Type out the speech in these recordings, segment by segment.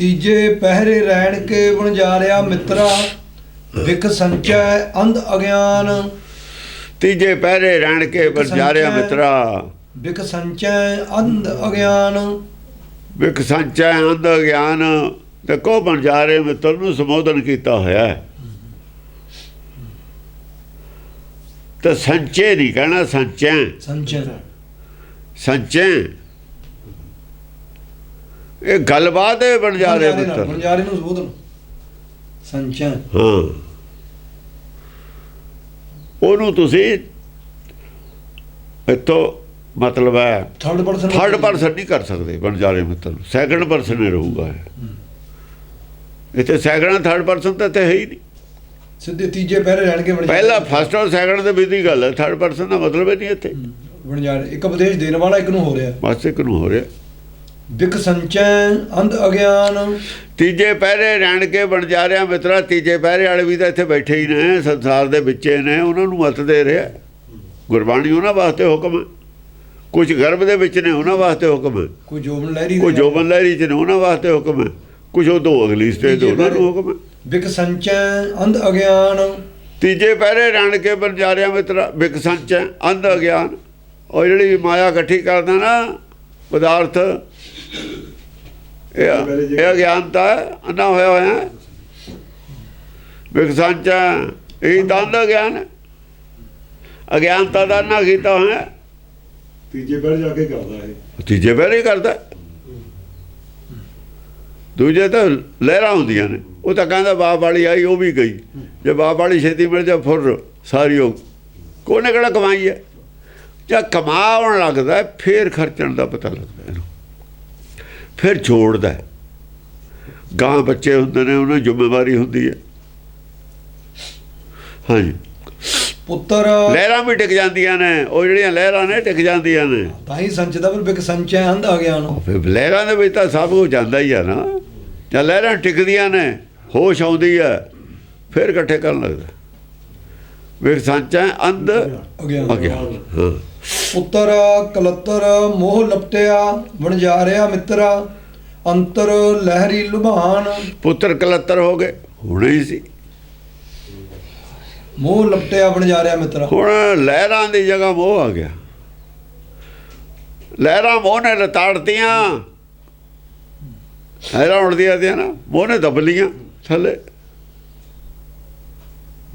ਤੀਜੇ ਪਹਿਰੇ ਰਹਿਣ ਕੇ ਵਣਜਾਰਿਆ ਮਿੱਤਰਾ ਵਿਖ ਸੰਚੈ ਅੰਧ ਅਗਿਆਨ। ਤੀਜੇ ਪਹਿਰੇ ਰਹਿਣ ਕੇ ਬਰਜਾਰਿਆ ਮਿੱਤਰਾ। ਵਿਖ ਸੰਚੈ ਅੰਧ ਅਗਿਆਨ। ਵਿਖ ਸੰਚੈ ਅੰਧ ਗਿਆਨ ਤੇ ਕੋ ਬਰਜਾਰੇ ਮਿੱਤਰ ਨੂੰ ਸੰਬੋਧਨ ਕੀਤਾ ਹੋਇਆ ਹੈ। ਤੇ ਸੰਚੇ ਨਹੀਂ ਕਹਿਣਾ ਸੰਚੈ। ਸੰਚੈ। ਸੰਚੈ ਇਹ ਗੱਲਬਾਤ ਹੈ ਬਰਜਾਰੇ ਮਿੱਤਰ ਵਣਜਾਰੇ ਨੂੰ। ਸੰਬੋਧਨ ਸੰਚੈ ਹਾਂ। ਉਹਨੂੰ ਤੁਸੀਂ ਇਤੋਂ ਮਤਲਬ ਹੈ ਥਰਡ ਪਰਸਨ ਥਰਡ ਪਰਸਨ ਨਹੀਂ ਕਰ ਸਕਦੇ ਬਣਜਾਰੇ ਮਿੱਤਰ ਨੂੰ ਸੈਕੰਡ ਪਰਸਨ ਹੀ ਰਹੂਗਾ। ਇੱਥੇ ਸੈਕੰਡ ਥਰਡ ਪਰਸਨ ਤਾਂ ਇੱਥੇ ਹੈ ਹੀ ਨਹੀਂ। ਸਿੱਧੇ ਤੀਜੇ ਪਹਿਰੇ ਰਹਿਣ ਕੇ ਵਣਜਾਰੇ ਪਹਿਲਾ ਫਸਟ ਔਰ ਸੈਕੰਡ ਦੇ ਵਿੱਚ ਦੀ ਗੱਲ ਹੈ। ਥਰਡ ਪਰਸਨ ਦਾ ਮਤਲਬ ਹੀ ਨਹੀਂ ਇੱਥੇ। ਵਣਜਾਰੇ ਇੱਕ ਉਪਦੇਸ਼ ਦੇਣ ਵਾਲਾ ਇੱਕ ਨੂੰ ਹੋ ਰਿਹਾ। ਬਸ ਇੱਕ ਨੂੰ ਹੋ ਰਿਹਾ। ਵਿਖ ਸੰਚੈ ਅੰਧ ਅਗਿਆਨ। ਤੀਜੇ ਪਹਿਰੇ ਰਹਿਣ ਕੇ ਬਣਜਾਰਿਆ ਮਿੱਤਰਾ ਤੀਜੇ ਪਹਿਰੇ ਵਾਲੇ ਵੀ ਤਾਂ ਇੱਥੇ ਬੈਠੇ ਹੀ ਨੇ ਸੰਸਾਰ ਦੇ ਵਿੱਚੇ ਨੇ ਉਹਨਾਂ ਨੂੰ ਮਤ ਦੇ ਰਿਹਾ। ਗੁਰਬਾਣੀ ਉਹਨਾਂ ਵਾਸਤੇ ਹੁਕਮ ਕੁਝ ਗਰਭ ਦੇ ਵਿੱਚ ਨੇ ਉਹਨਾਂ ਵਾਸਤੇ ਹੁਕਮ ਕੋਈ ਜੋਬਨ ਲਹਿਰੀ ਕੋਈ ਜੋਬਨ ਲਹਿਰੀ ਚ ਨੇ ਉਹਨਾਂ ਵਾਸਤੇ ਹੁਕਮ ਕੁਝ ਉਹ ਤੋਂ ਅਗਲੀ ਸਟੇਜ ਤੀਜੇ ਉਹਨਾਂ ਨੂੰ। ਹੁਕਮ ਵਿਖ ਸੰਚੈ ਅੰਧ ਅਗਿਆਨ। ਤੀਜੇ ਪਹਿਰੇ ਰਣ ਕੇ ਬਰਜਾਰਿਆ ਮਿੱਤਰਾ ਵਿਕ ਸੰਚ ਅੰਧ ਅਗਿਆਨ। ਉਹ ਜਿਹੜੀ ਮਾਇਆ ਇਕੱਠੀ ਕਰਦਾ ਨਾ ਪਦਾਰਥ ਇਹ ਇਹ ਅਗਿਆਨਤਾ ਹੈ ਅੰਨਾ ਹੋਇਆ ਹੋਇਆ ਹੈ। ਵਿਕ ਸੰਚ ਹੈ, ਇਹ ਤਾਂ ਅਗਿਆਨ ਹੈ। ਅਗਿਆਨਤਾ ਦਾ ਨਾ ਕੀਤਾ ਹੋਇਆ। ਤੀਜੇ ਪਹਿਰ ਜਾ ਕੇ ਕਰਦਾ ਇਹ। ਤੀਜੇ ਕਰਦਾ ਹੈ। ਦੂਜੇ ਤਾਂ ਲਹਿਰਾਂ ਹੁੰਦੀਆਂ ਨੇ। ਉਹ ਤਾਂ ਕਹਿੰਦਾ ਬਾਪ ਵਾਲੀ ਆਈ ਉਹ ਵੀ ਗਈ। ਜੇ ਬਾਪ ਵਾਲੀ ਛੇਤੀ ਮਿਲ ਜਾ ਫੁਰ ਸਾਰੀ ਉਹ ਕੋਨੇ ਕਿਹੜਾ ਕਮਾਈ ਹੈ? ਜਾਂ ਕਮਾਉਣ ਲੱਗਦਾ ਫੇਰ ਖਰਚਣ ਦਾ ਪਤਾ ਲੱਗਦਾ ਇਹਨੂੰ। ਫਿਰ ਜੋੜਦਾ। ਗਾਂ ਬੱਚੇ ਹੁੰਦੇ ਨੇ ਉਹਨਾਂ ਜ਼ਿੰਮੇਵਾਰੀ ਹੁੰਦੀ ਹੈ। ਹਾਂਜੀ। ਪੁੱਤਰ ਲਹਿਰਾਂ ਵੀ ਟਿਕ ਜਾਂਦੀਆਂ ਨੇ ਉਹ ਜਿਹੜੀਆਂ ਲਹਿਰਾਂ ਨੇ ਟਿਕ ਜਾਂਦੀਆਂ ਨੇ। ਤਾਂ ਹੀ ਸੰਚਦਾ ਪਰ ਵਿਖ ਸੰਚੈ ਅੰਧ ਅਗਿਆਨ ਫਿਰ ਲਹਿਰਾਂ ਦੇ ਵਿੱਚ ਤਾਂ ਸਭ ਕੁਝ ਜਾਂਦਾ ਹੀ ਆ ਨਾ। ਜਾਂ ਲਹਿਰਾਂ ਟਿਕਦੀਆਂ ਨੇ ਹੋਸ਼ ਆਉਂਦੀ ਹੈ ਫਿਰ ਇਕੱਠੇ ਕਰਨ ਲੱਗਦਾ। ਵੇਖ ਸੰਚਾ ਅੰਧ ਅਗਿਆਨ ਅਗਿਆਨ ਹਾਂ। ਪੁੱਤਰ ਕਲਤਰ ਮੋਹ ਲਪਟਿਆ ਵਣਜਾਰਿਆ ਮਿੱਤਰਾ ਅੰਤਰ ਲਹਿਰੀ ਲੁਭਾਨ। ਪੁੱਤਰ ਕਲੱਤਰ ਹੋ ਗਏ ਹੁਣੇ ਹੀ ਸੀ। ਮੋਹ ਲਪਟਿਆ ਵਣਜਾਰਿਆ ਮਿੱਤਰਾ। ਹੁਣ ਲਹਿਰਾਂ ਦੀ ਜਗ੍ਹਾ ਮੋਹ ਆ ਗਿਆ। ਲਹਿਰਾਂ ਮੋਹ ਨੇ ਲਤਾੜਤੀਆਂ ਲਹਿਰਾਂ ਉੜਦੀਆਂ ਤੀਆਂ ਨਾ ਮੋਹ ਨੇ ਦਬ ਲੀਆਂ ਥੱਲੇ।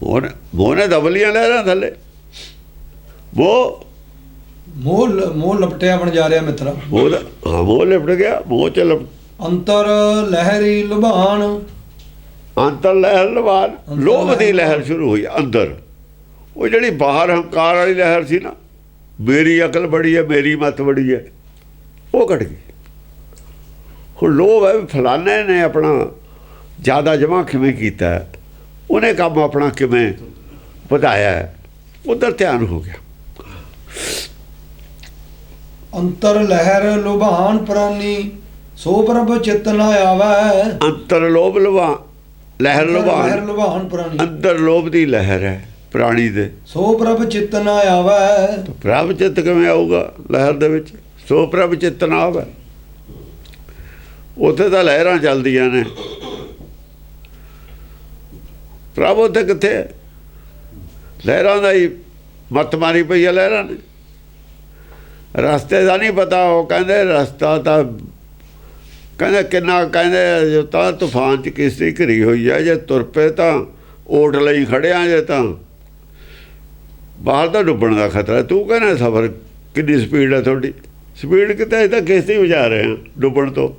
ਮੋਹ ਨੇ ਮੋਹ ਨੇ ਦਬ ਲੀਆਂ ਲਹਿਰਾਂ ਥੱਲੇ। ਮੋਹ ਮੋਹ ਲ- ਮੋਹ ਲਪਟਿਆ ਵਣਜਾਰਿਆ ਮਿੱਤਰਾ। ਮੋਹ ਦਾ ਹਾਂ ਮੋਹ ਲਿਪਟ ਗਿਆ ਮੋਹ ਚ ਲਿਪ ਅੰਤਰ ਲਹਿਰੀ ਲੁਭਾਨ ਅੰਤਰ ਲਹਿਰ ਲਵਾਨ ਅੰਤਰ ਲੋਭ ਦੀ ਲਹਿਰ ਲਹਿਰ ਸ਼ੁਰੂ ਹੋਈ ਅੰਦਰ। ਉਹ ਜਿਹੜੀ ਬਾਹਰ ਹੰਕਾਰ ਵਾਲੀ ਲਹਿਰ ਸੀ ਨਾ ਮੇਰੀ ਅਕਲ ਬੜੀ ਹੈ ਮੇਰੀ ਮਤ ਬੜੀ ਹੈ ਉਹ ਘਟ ਗਈ। ਹੁਣ ਲੋਭ ਹੈ ਵੀ ਫਲਾਣੇ ਨੇ ਆਪਣਾ ਜ਼ਿਆਦਾ ਜਮਾ ਕਿਵੇਂ ਕੀਤਾ ਹੈ, ਉਹਨੇ ਕੰਮ ਆਪਣਾ ਕਿਵੇਂ ਵਧਾਇਆ ਹੈ, ਉਧਰ ਧਿਆਨ ਹੋ ਗਿਆ। ਅੰਤਰ ਲਹਿਰ ਲੁਭਾਨ ਪ੍ਰਾਨੀ ਸੋ ਪ੍ਰਭ ਚਿਤ ਨ ਆਵੈ। ਅੰਤਰ ਲੋਭ ਲਵਾ ਲਹਿਰ ਲਹਿਰ ਲਵਾਨ ਲੁਭਾਨ ਪ੍ਰਾਨੀ। ਅੰਦਰ ਲੋਭ ਦੀ ਲਹਿਰ ਹੈ ਪ੍ਰਾਣੀ ਦੇ। ਸੋ ਪ੍ਰਭ ਚਿਤ ਨ ਆਵੈ। ਪ੍ਰਭ ਚਿੱਤ ਕਿਵੇਂ ਆਊਗਾ ਲਹਿਰ ਦੇ ਵਿੱਚ? ਸੋ ਪ੍ਰਭ ਚਿੱਤ ਨਾ ਆਵੇ। ਉੱਥੇ ਤਾਂ ਲਹਿਰਾਂ ਚੱਲਦੀਆਂ ਨੇ। ਪ੍ਰਭ ਉੱਥੇ ਕਿੱਥੇ? ਲਹਿਰਾਂ ਦਾ ਹੀ ਮੱਤ ਮਾਰੀ ਪਈ ਹੈ ਲਹਿਰਾਂ ਨੇ। ਰਸਤੇ ਦਾ ਨਹੀਂ ਪਤਾ, ਉਹ ਕਹਿੰਦੇ ਰਸਤਾ ਤਾਂ ਕਹਿੰਦੇ ਕਿੰਨਾ, ਕਹਿੰਦੇ ਤਾਂ ਤੂਫਾਨ ਚ ਕਿਸ਼ਤੀ ਘਰੀ ਹੋਈ ਹੈ ਜੇ ਤੁਰ ਪਏ ਤਾਂ ਓਟ ਲਈ ਖੜਿਆ ਜੇ ਤਾਂ। ਬਾਹਰ ਤਾਂ ਡੁੱਬਣ ਦਾ ਖਤਰਾ, ਤੂੰ ਕਹਿੰਦਾ ਸਫ਼ਰ ਕਿੰਨੀ ਸਪੀਡ ਹੈ ਤੁਹਾਡੀ? ਸਪੀਡ ਕਿਤੇ ਇਹ ਤਾਂ ਕਿਸ਼ਤੀ ਵਜਾ ਰਹੇ ਹਾਂ ਡੁੱਬਣ ਤੋਂ।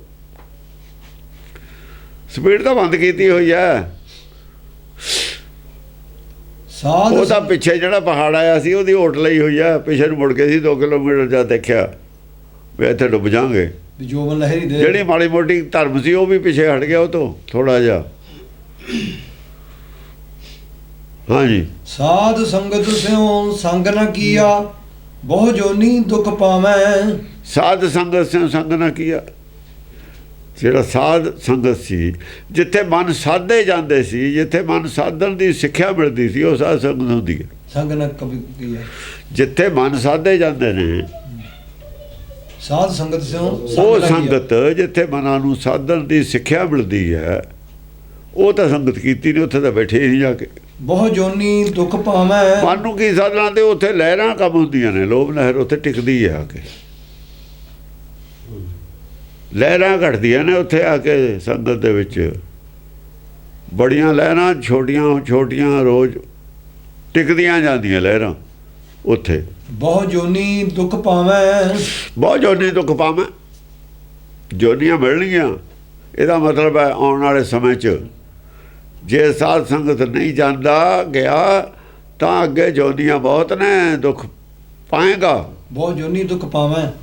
ਸਪੀਡ ਤਾਂ ਬੰਦ ਕੀਤੀ ਹੋਈ ਹੈ ਉਹ ਤਾਂ ਪਿੱਛੇ ਜਿਹੜਾ ਪਹਾੜ ਆਇਆ ਸੀ ਉਹਦੀ ਓਟ ਲਈ ਹੋਈ ਹੈ ਪਿੱਛੇ ਨੂੰ ਮੁੜ ਕੇ ਸੀ 2 ਕਿਲੋਮੀਟਰ ਜਾ ਦੇਖਿਆ। ਵੀ ਇੱਥੇ ਡੁੱਬ ਜਾਾਂਗੇ ਜੋਬਨ ਲਹਿਰੀ ਦੇ ਜਿਹੜੀ ਮਾੜੀ ਮੋਟੀ ਧਰਮ ਸੀ ਉਹ ਵੀ ਪਿੱਛੇ ਹਟ ਗਿਆ ਉਹ ਤੋਂ ਥੋੜਾ ਜਿਹਾ। ਹਾਂਜੀ। ਸਾਧ ਸੰਗਤ ਸਿਉ ਸੰਗ ਨ ਕੀਆ ਬਹੁ ਜੋਨੀ ਦੁਖ ਪਾਵੈ। ਸਾਧ ਸੰਗਤ ਸੇ ਸੰਗ ਨਾ ਕੀਆ। ਜਿਹੜਾ ਸਾਧ ਸੰਗਤ ਸੀ ਜਿੱਥੇ ਮਨ ਸਾਧੇ ਜਾਂਦੇ ਸੀ ਜਿੱਥੇ ਮਨ ਸਾਧਨ ਦੀ ਸਿੱਖਿਆ ਮਿਲਦੀ ਸੀ ਉਹ ਸਾਧ ਸੰਗਤ ਹੁੰਦੀ ਹੈ। ਸੰਗ ਨ ਕਬੀ ਕੀਆ ਜਿੱਥੇ ਮਨ ਸਾਧੇ ਜਾਂਦੇ ਨੇ ਸਾਧ ਸੰਗਤ ਸਿਓ ਉਹ ਸੰਗਤ ਜਿੱਥੇ ਮਨਾਂ ਨੂੰ ਸਾਧਨ ਦੀ ਸਿੱਖਿਆ ਮਿਲਦੀ ਹੈ ਉਹ ਤਾਂ ਸੰਗਤ ਕੀਤੀ ਨਹੀਂ ਉੱਥੇ ਤਾਂ ਬੈਠੇ ਹੀ ਨਹੀਂ ਜਾ ਕੇ। ਬਹੁ ਜੋਨੀ ਦੁੱਖ ਪਾਵੈ ਮਨ ਨੂੰ ਕੀ ਸਾਧਨਾ ਤੇ ਉੱਥੇ ਲਹਿਰਾਂ ਕੰਮ ਹੁੰਦੀਆਂ ਨੇ ਲੋਭ ਲਹਿਰ ਉੱਥੇ ਟਿਕਦੀ ਹੈ ਆ ਕੇ। ਲਹਿਰਾਂ ਘਟਦੀਆਂ ਨੇ ਉੱਥੇ ਆ ਕੇ ਸੰਗਤ ਦੇ ਵਿੱਚ। ਬੜੀਆਂ ਲਹਿਰਾਂ ਛੋਟੀਆਂ ਛੋਟੀਆਂ ਰੋਜ਼ ਟਿਕਦੀਆਂ ਜਾਂਦੀਆਂ ਲਹਿਰਾਂ ਉੱਥੇ। ਬਹੁ ਜੋਨੀ ਦੁੱਖ ਪਾਵੈ। ਬਹੁਤ ਜੋਨੀ ਦੁੱਖ ਪਾਵਾਂ। ਜੋਨੀਆਂ ਮਿਲਣਗੀਆਂ। ਇਹਦਾ ਮਤਲਬ ਹੈ ਆਉਣ ਵਾਲੇ ਸਮੇਂ 'ਚ ਜੇ ਸਾਧ ਸੰਗਤ ਨਹੀਂ ਜਾਂਦਾ ਗਿਆ ਤਾਂ ਅੱਗੇ ਜੋਨੀਆਂ ਬਹੁਤ ਨੇ ਦੁੱਖ ਪਾਏਗਾ। ਬਹੁ ਜੋਨੀ ਦੁੱਖ ਪਾਵੈ।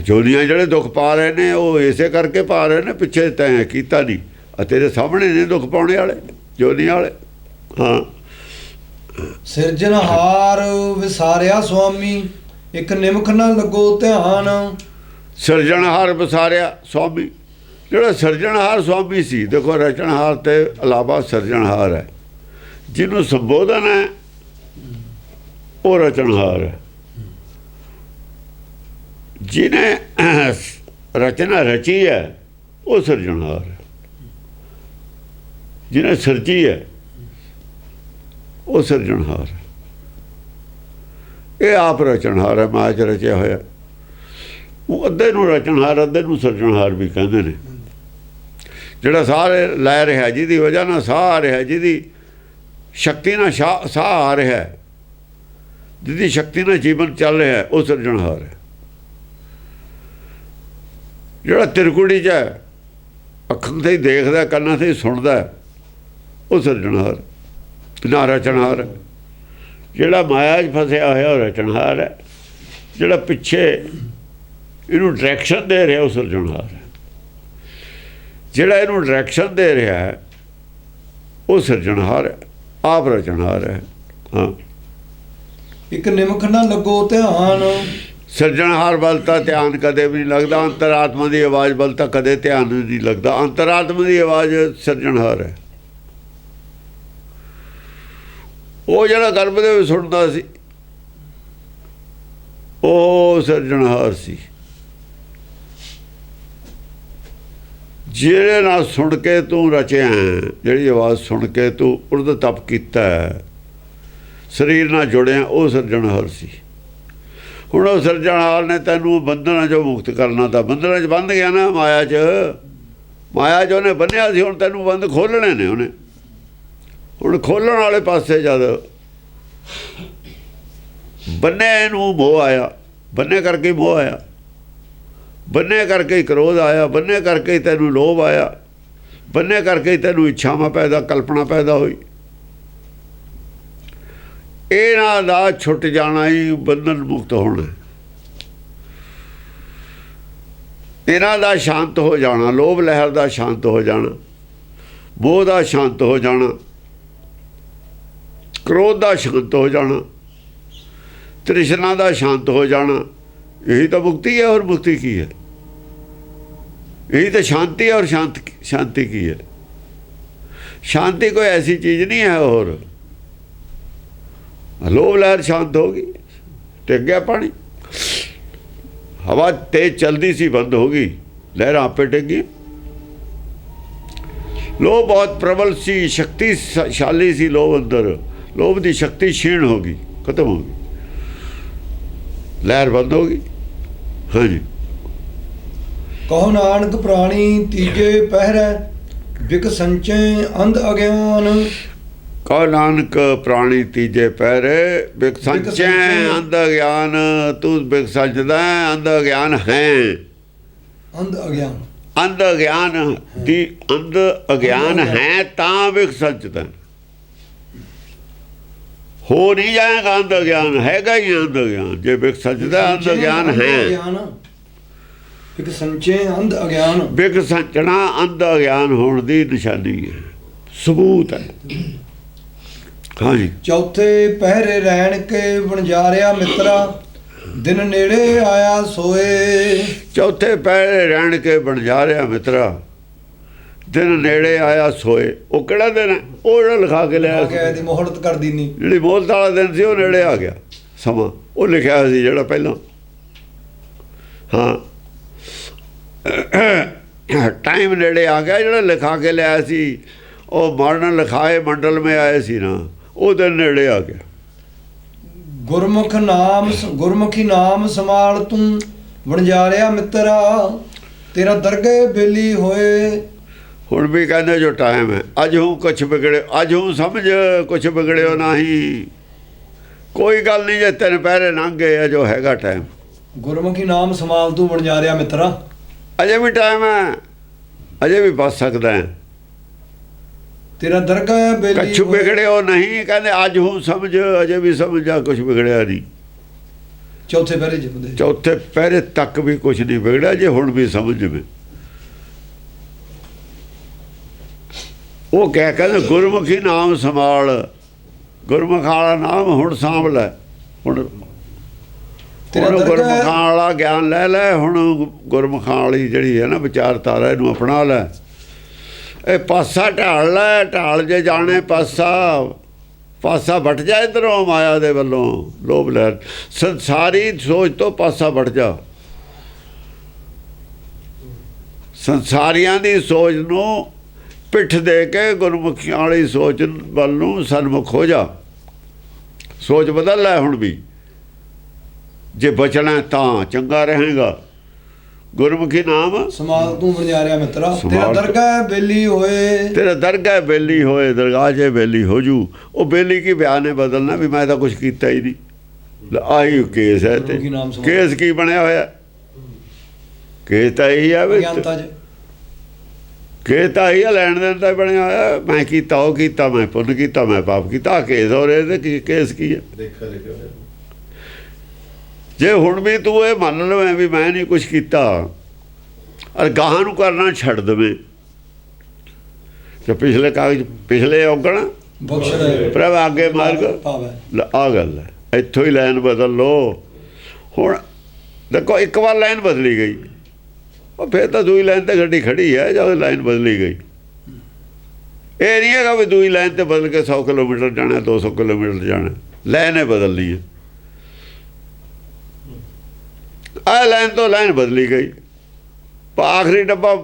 ਜੋਨੀਆਂ ਜਿਹੜੇ ਦੁੱਖ ਪਾ ਰਹੇ ਨੇ ਉਹ ਇਸੇ ਕਰਕੇ ਪਾ ਰਹੇ ਨੇ ਪਿੱਛੇ ਤੈਂ ਕੀਤਾ ਨਹੀਂ। ਆ ਤੇਰੇ ਸਾਹਮਣੇ ਨੇ ਦੁੱਖ ਪਾਉਣੇ ਵਾਲੇ ਜੋਨੀਆਂ ਵਾਲੇ। ਹਾਂ। ਸਿਰਜਣਹਾਰ ਵਿਸਾਰਿਆ ਸੁਆਮੀ ਇੱਕ ਨਿਮਖ ਨਾ ਲੱਗੋ ਧਿਆਨ। ਸਿਰਜਣਹਾਰ ਬਸਾਰਿਆ ਸੁਆਮੀ। ਜਿਹੜਾ ਸਿਰਜਣਹਾਰ ਸੁਆਮੀ ਸੀ ਦੇਖੋ ਰਚਨਹਾਰ ਤੇ ਇਲਾਵਾ ਸਿਰਜਣਹਾਰ ਹੈ। ਜਿਹਨੂੰ ਸੰਬੋਧਨ ਹੈ ਉਹ ਰਚਨਹਾਰ ਹੈ। ਜਿਹਨੇ ਰਚਨਾ ਰਚੀ ਹੈ, ਉਹ ਸਿਰਜਣਹਾਰ ਹੈ। ਜਿਹਨੇ ਸਿਰਜੀ ਹੈ, ਉਹ ਸਿਰਜਣਹਾਰ ਇਹ ਆਪ ਰਚਣਹਾਰ ਹੈ ਮਾਇਆ 'ਚ ਰਚਿਆ ਹੋਇਆ। ਉਹ ਅੱਧੇ ਨੂੰ ਰਚਣਹਾਰ ਅੱਧੇ ਨੂੰ ਸਿਰਜਣਹਾਰ ਵੀ ਕਹਿੰਦੇ ਨੇ। ਜਿਹੜਾ ਸਾਰੇ ਲੈ ਰਿਹਾ, ਜਿਹਦੀ ਵਜ੍ਹਾ ਨਾਲ ਸਾਹ ਆ ਰਿਹਾ, ਜਿਹਦੀ ਸ਼ਕਤੀ ਨਾਲ ਸ਼ਾ- ਸਾਹ ਆ ਰਿਹਾ, ਜਿਹਦੀ ਸ਼ਕਤੀ ਨਾਲ ਜੀਵਨ ਚੱਲ ਰਿਹਾ, ਉਹ ਸਿਰਜਣਹਾਰ ਹੈ। ਜਿਹੜਾ ਤਿਰਕੁੜੀ ਚ ਹੈ, ਅੱਖਾਂ ਤੇ ਦੇਖਦਾ, ਕੰਨਾਂ ਤੇ ਸੁਣਦਾ, ਉਹ ਸਿਰਜਣਹਾਰ ਨਾ ਰਚਣਹਾਰ ਹੈ। ਜਿਹੜਾ ਮਾਇਆ 'ਚ ਫਸਿਆ ਹੋਇਆ, ਉਹ ਰਚਣਹਾਰ ਹੈ। ਜਿਹੜਾ ਪਿੱਛੇ ਇਹਨੂੰ ਡਾਇਰੈਕਸ਼ਨ ਦੇ ਰਿਹਾ, ਉਹ ਸਿਰਜਣਹਾਰ ਹੈ। ਜਿਹੜਾ ਇਹਨੂੰ ਡਾਇਰੈਕਸ਼ਨ ਦੇ ਰਿਹਾ ਹੈ, ਉਹ ਸਿਰਜਣਹਾਰ ਹੈ, ਆਪ ਰਚਣਹਾਰ ਹੈ। ਹਾਂ। ਇੱਕ ਨਿਮਖ ਨਾ ਲੱਗੋ ਧਿਆਨ। ਸਿਰਜਣਹਾਰ ਵੱਲ ਤਾਂ ਧਿਆਨ ਕਦੇ ਵੀ ਨਹੀਂ ਲੱਗਦਾ, ਅੰਤਰਾਤਮਾ ਦੀ ਆਵਾਜ਼ ਵੱਲ ਤਾਂ ਕਦੇ ਧਿਆਨ ਨਹੀਂ ਲੱਗਦਾ। ਅੰਤਰਾਤਮਾ ਦੀ ਆਵਾਜ਼ ਸਿਰਜਣਹਾਰ ਹੈ। ਉਹ ਜਿਹੜਾ ਗਰਭ ਦੇ ਵਿੱਚ ਸੁਣਦਾ ਸੀ, ਉਹ ਸਿਰਜਣਹਾਰ ਸੀ। ਜਿਹੜੇ ਨਾਲ ਸੁਣ ਕੇ ਤੂੰ ਰਚਿਆ ਜਿਹੜੀ ਆਵਾਜ਼ ਸੁਣ ਕੇ ਤੂੰ ਉਰਦ ਤਪ ਕੀਤਾ ਸਰੀਰ ਨਾਲ ਜੁੜਿਆ, ਉਹ ਸਿਰਜਣਹਾਰ ਸੀ। ਹੁਣ ਉਹ ਸਿਰਜਣਹਾਰ ਨੇ ਤੈਨੂੰ ਬੰਧਨਾਂ ਚੋਂ ਮੁਕਤ ਕਰਨਾ ਤਾਂ ਬੰਧਨਾਂ 'ਚ ਬੰਧ ਗਿਆ ਨਾ ਮਾਇਆ 'ਚ। ਮਾਇਆ 'ਚ ਉਹਨੇ ਬੰਨਿਆ ਸੀ, ਹੁਣ ਤੈਨੂੰ ਬੰਦ ਖੋਲਣੇ ਨੇ ਉਹਨੇ। ਹੁਣ ਖੋਲਣ ਵਾਲੇ ਪਾਸੇ ਜਦ ਬੰਨੇ ਨੂੰ ਮੋਹ ਆਇਆ, ਬੰਨੇ ਕਰਕੇ ਮੋਹ ਆਇਆ। ਬੰਨੇ ਕਰਕੇ ਹੀ ਕ੍ਰੋਧ ਆਇਆ, ਬੰਨੇ ਕਰਕੇ ਹੀ ਤੈਨੂੰ ਲੋਭ ਆਇਆ। ਬੰਨੇ ਕਰਕੇ ਹੀ ਤੈਨੂੰ ਇੱਛਾਵਾਂ ਪੈਦਾ, ਕਲਪਨਾ ਪੈਦਾ ਹੋਈ। ਇਹਨਾਂ ਦਾ ਛੁੱਟ ਜਾਣਾ ਹੀ ਬੰਧਨ ਮੁਕਤ ਹੋਣਾ ਇਹਨਾਂ ਦਾ ਸ਼ਾਂਤ ਹੋ ਜਾਣਾ, ਲੋਭ ਲਹਿਰ ਦਾ ਸ਼ਾਂਤ ਹੋ ਜਾਣਾ, ਮੋਹ ਦਾ ਸ਼ਾਂਤ ਹੋ ਜਾਣਾ, ਕ੍ਰੋਧ ਦਾ ਸ਼ਾਂਤ ਹੋ ਜਾਣਾ, ਤ੍ਰਿਸ਼ਨਾ ਦਾ ਸ਼ਾਂਤ ਹੋ ਜਾਣਾ, ਇਹੀ ਤਾਂ ਮੁਕਤੀ ਹੈ ਔਰ ਮੁਕਤੀ ਕੀ ਹੈ? ਇਹੀ ਤਾਂ ਸ਼ਾਂਤੀ ਹੈ ਔਰ ਸ਼ਾਂਤ ਸ਼ਾਂਤੀ ਕੀ ਹੈ? ਸ਼ਾਂਤੀ ਕੋਈ ਐਸੀ ਚੀਜ਼ ਨਹੀਂ ਹੈ ਹੋਰ। ਲੋਭ ਲਹਿਰ ਸ਼ਾਂਤ ਹੋ ਗਈ ਟਿਕ ਗਿਆ ਪਾਣੀ। ਹਵਾ ਤੇਜ਼ ਚਲਦੀ ਸੀ, ਬੰਦ ਹੋ ਗਈ, ਲਹਿਰਾਂ ਆਪੇ ਟਿਕ ਗਈ ਲੋਭ ਬਹੁਤ ਪ੍ਰਬਲ ਸੀ, ਸ਼ਕਤੀਸ਼ਾਲੀ ਸੀ ਲੋਭ ਅੰਦਰ। ਲੋਭ ਦੀ ਸ਼ਕਤੀ ਛੀਣ ਹੋ ਗਈ, ਖਤਮ ਹੋ ਗਈ। ਲਹਿਰ ਬੰਦ ਹੋ ਗਈ। ਹਾਂਜੀ। ਕਹੋ ਨਾਨਕ ਪ੍ਰਾਣੀ ਤੀਜੇ ਪਹਿਰ ਵਿਕ ਸੰਚੈ ਅੰਧ ਅਗਿਆਨ। ਕਹੋ ਨਾਨਕ ਪ੍ਰਾਣੀ ਤੀਜੇ ਪਹਿਰੇ ਬਿਕ ਸੰਚੈ। ਅੰਧ ਗਿਆਨ ਤੂੰ ਬਿਕ ਸੰਚਦਾ ਅੰਧ ਗਿਆਨ ਹੈ। ਅੰਧ ਅਗਿਆਨ। ਅੰਧ ਗਿਆਨ ਦੀ ਅੰਧ ਅਗਿਆਨ ਹੈ ਤਾਂ ਬਿਕ ਸੰਚਦਾ ਹੋ। ਨਹੀਂ ਜਾਏਗਾ ਅੰਧ ਗਿਆਨ ਹੈਗਾ ਹੀ ਅੰਧ ਗਿਆਨ ਜੇ ਬਿਕ ਸੰਚਦਾ ਅੰਧ ਗਿਆਨ ਹੈ। ਵਿਕ ਸੰਚੈ ਅੰਧ ਅਗਿਆਨ। ਬਿਕ ਸੰਚਣਾ ਅੰਧ ਗਿਆਨ ਹੋਣ ਦੀ ਨਿਸ਼ਾਨੀ ਹੈ। ਸਬੂਤ ਹੈ। ਹਾਂਜੀ। ਚੌਥੇ ਪਹਿਰੇ ਰਹਿਣ ਕੇ ਵਣਜਾਰਿਆ ਮਿੱਤਰਾ ਦਿਨ ਨੇੜੇ ਆਇਆ ਸੋਏ। ਚੌਥੇ ਪਹਿਰੇ ਰਹਿਣ ਕੇ ਬਣ ਜਾ ਰਿਹਾ ਮਿੱਤਰਾ ਦਿਨ ਨੇੜੇ ਆਇਆ ਸੋਏ। ਉਹ ਕਿਹੜਾ ਦਿਨ ਹੈ? ਉਹ ਜਿਹੜਾ ਲਿਖਾ ਕੇ ਲਿਆ ਸੀ। ਇਹਦੀ ਮੋਹਲਤ ਕਰ ਦੀਨੀ। ਜਿਹੜੀ ਮੋਹਲਤ ਵਾਲਾ ਦਿਨ ਸੀ ਉਹ ਨੇੜੇ ਆ ਗਿਆ। ਸਮਾਂ। ਉਹ ਲਿਖਿਆ ਸੀ ਜਿਹੜਾ ਪਹਿਲਾਂ। ਹਾਂ। ਟਾਈਮ ਨੇੜੇ ਆ ਗਿਆ ਜਿਹੜਾ ਲਿਖਾ ਕੇ ਲਿਆਇਆ ਸੀ। ਉਹ ਮਰਨ ਲਿਖਾਏ ਮੰਡਲ ਮੇ ਆਏ ਸੀ ਨਾ। ਉਹ ਦਿਨ ਨੇੜੇ ਆ ਗਿਆ। ਗੁਰਮੁਖ ਨਾਮ ਗੁਰਮੁਖੀ ਨਾਮ ਸੰਭਾਲ ਤੂੰ ਵਣਜਾਰਿਆ ਮਿੱਤਰਾ ਤੇਰਾ ਦਰਗਹਿ ਬੇਲੀ ਹੋਏ। ਹੁਣ ਵੀ ਕਹਿੰਦੇ ਜੋ ਟਾਈਮ ਹੈ ਅੱਜ ਹੂੰ ਕੁਛ ਵਿਗੜੇ ਅੱਜ ਹੂੰ ਸਮਝ ਕੁਛ ਵਿਗੜਿਓ ਨਹੀਂ। ਕੋਈ ਗੱਲ ਨਹੀਂ ਜੇ ਤਿੰਨ ਪਹਿਰੇ ਲੰਘ ਗਏ ਆ ਜੋ ਹੈਗਾ ਟਾਈਮ ਗੁਰਮੁਖੀ ਨਾਮ ਸੰਭਾਲ ਤੂੰ ਵਣਜਾਰਿਆ ਮਿੱਤਰਾ। ਅਜੇ ਵੀ ਟਾਈਮ ਹੈ ਅਜੇ ਵੀ ਬਚ ਸਕਦਾ ਹੈ। ਤੇਰਾ ਦਰਗਹਿ ਬੇਲੀ ਕੱਛੂ। ਵਿਗੜਿਓ ਨਹੀਂ ਕਹਿੰਦੇ ਅੱਜ ਹੂੰ ਸਮਝ ਅਜੇ ਵੀ ਸਮਝ ਕੁਛ ਵਿਗੜਿਆ ਨਹੀਂ। ਚੌਥੇ ਪਹਿਰੇ ਜਪਦੇ। ਚੌਥੇ ਪਹਿਰੇ ਤੱਕ ਵੀ ਕੁਛ ਨਹੀਂ ਵਿਗੜਿਆ ਜੇ ਹੁਣ ਵੀ ਸਮਝ ਮੇ ਉਹ ਕਹਿ ਕਹਿੰਦੇ ਗੁਰਮੁਖੀ ਨਾਮ ਸੰਭਾਲ ਗੁਰਮੁਖ ਵਾਲਾ ਨਾਮ ਹੁਣ ਸਾਂਭ ਲੈ। ਹੁਣ ਤੇਰਾ ਹੁਣ ਦਰਗਾਹ- ਗੁਰਮੁਖਾਂ ਵਾਲਾ ਗਿਆਨ ਲੈ ਲੈ ਹੁਣ ਗੁਰਮੁਖਾਂ ਵਾਲੀ ਜਿਹੜੀ ਹੈ ਨਾ ਵਿਚਾਰਧਾਰਾ ਇਹਨੂੰ ਅਪਣਾ ਲੈ। ਇਹ ਪਾਸਾ ਢਾਲ ਲੈ, ਢਾਲ ਜੇ ਜਾਣੇ ਪਾਸਾ। ਪਾਸਾ ਵਟ ਜਾ ਇਧਰੋਂ ਮਾਇਆ ਦੇ ਵੱਲੋਂ, ਲੋਭ ਲੈ। ਸੰਸਾਰੀ ਸੋਚ ਤੋਂ ਪਾਸਾ ਵਟ ਜਾ। ਸੰਸਾਰੀਆਂ ਦੀ ਸੋਚ ਨੂੰ ਪਿੱਠ ਦੇ ਕੇ ਗੁਰਮੁਖੀਆਂ ਵਾਲੀ ਸੋਚ ਵੱਲ ਨੂੰ ਸਨਮੁਖ ਹੋ ਜਾ। ਸੋਚ ਬਦਲ ਲੈ ਹੁਣ ਵੀ। ਜੇ ਬਚਣਾ ਤਾਂ ਚੰਗਾ ਰਹੇਗਾ। ਗੁਰਮੁਖੀ ਨਾਮ। ਸੰਭਾਲ ਤੂੰ ਵਣਜਾਰਿਆ ਮਿੱਤਰਾ। ਤੇਰਾ ਦਰਗਹਿ ਬੇਲੀ ਹੋਏ। ਤੇਰਾ ਦਰਗਾਹ ਬੇਲੀ ਹੋਏ ਦਰਗਾਹ ਜੇ ਬੇਲੀ ਹੋ ਜੂ। ਉਹ ਬੇਲੀ ਕੀ ਬਿਆਨ ਨੇ ਬਦਲਣਾ ਵੀ ਮੈਂ ਤਾਂ ਕੁਝ ਕੀਤਾ ਹੀ ਨਹੀਂ। ਲੈ ਆਹੀ ਕੇਸ ਹੈ ਤੇ। ਕੇਸ ਕੀ ਬਣਿਆ ਹੋਇਆ? ਕੇਸ ਤਾਂ ਇਹੀ ਆ ਵੀ ਕੇਸ ਤਾਂ ਇਹੀ ਆ ਲੈਣ ਦੇਣ ਦਾ ਬਣਿਆ ਹੋਇਆ। ਮੈਂ ਕੀਤਾ ਉਹ ਕੀਤਾ ਮੈਂ ਪੁੰਨ ਕੀਤਾ ਮੈਂ ਪਾਪ ਕੀਤਾ। ਆਹ ਕੇਸ ਹੋ ਰਿਹਾ ਤੇ ਕੀ ਕੇਸ ਕੀ ਹੈ? ਦੇਖਾ ਲਿਖਿਆ ਹੋਇਆ ਜੇ ਹੁਣ ਵੀ ਤੂੰ ਇਹ ਮੰਨ ਲਵੇਂ ਵੀ ਮੈਂ ਨਹੀਂ ਕੁਝ ਕੀਤਾ ਔਰ ਗਾਹਾਂ ਨੂੰ ਕਰਨਾ ਛੱਡ ਦਵੇਂ। ਤੇ ਪਿਛਲੇ ਕਾਗਜ਼ ਪਿਛਲੇ ਔਗਣ? ਪ੍ਰਭ ਅੱਗੇ ਮਾਰਗ? ਆਹ ਗੱਲ ਹੈ। ਇੱਥੋਂ ਹੀ ਲਾਈਨ ਬਦਲ ਲੋ ਹੁਣ ਦੇਖੋ ਇੱਕ ਵਾਰ ਲਾਈਨ ਬਦਲੀ ਗਈ। ਉਹ ਫਿਰ ਤਾਂ ਦੂਈ ਲਾਈਨ ਤੇ ਗੱਡੀ ਖੜੀ ਹੈ ਜਦੋਂ ਲਾਈਨ ਬਦਲੀ ਗਈ। ਇਹ ਨਹੀਂ ਹੈਗਾ ਵੀ ਦੂਈ ਲਾਈਨ ਤੇ ਬਦਲ ਕੇ 100 ਕਿਲੋਮੀਟਰ ਜਾਣਾ 200 ਕਿਲੋਮੀਟਰ ਜਾਣਾ। ਲਾਈਨ ਹੈ ਬਦਲਣੀ ਹੈ। ਆਹ ਲਾਈਨ ਤੋਂ ਲਾਈਨ ਬਦਲੀ ਗਈ। ਆਖਰੀ ਡੱਬਾ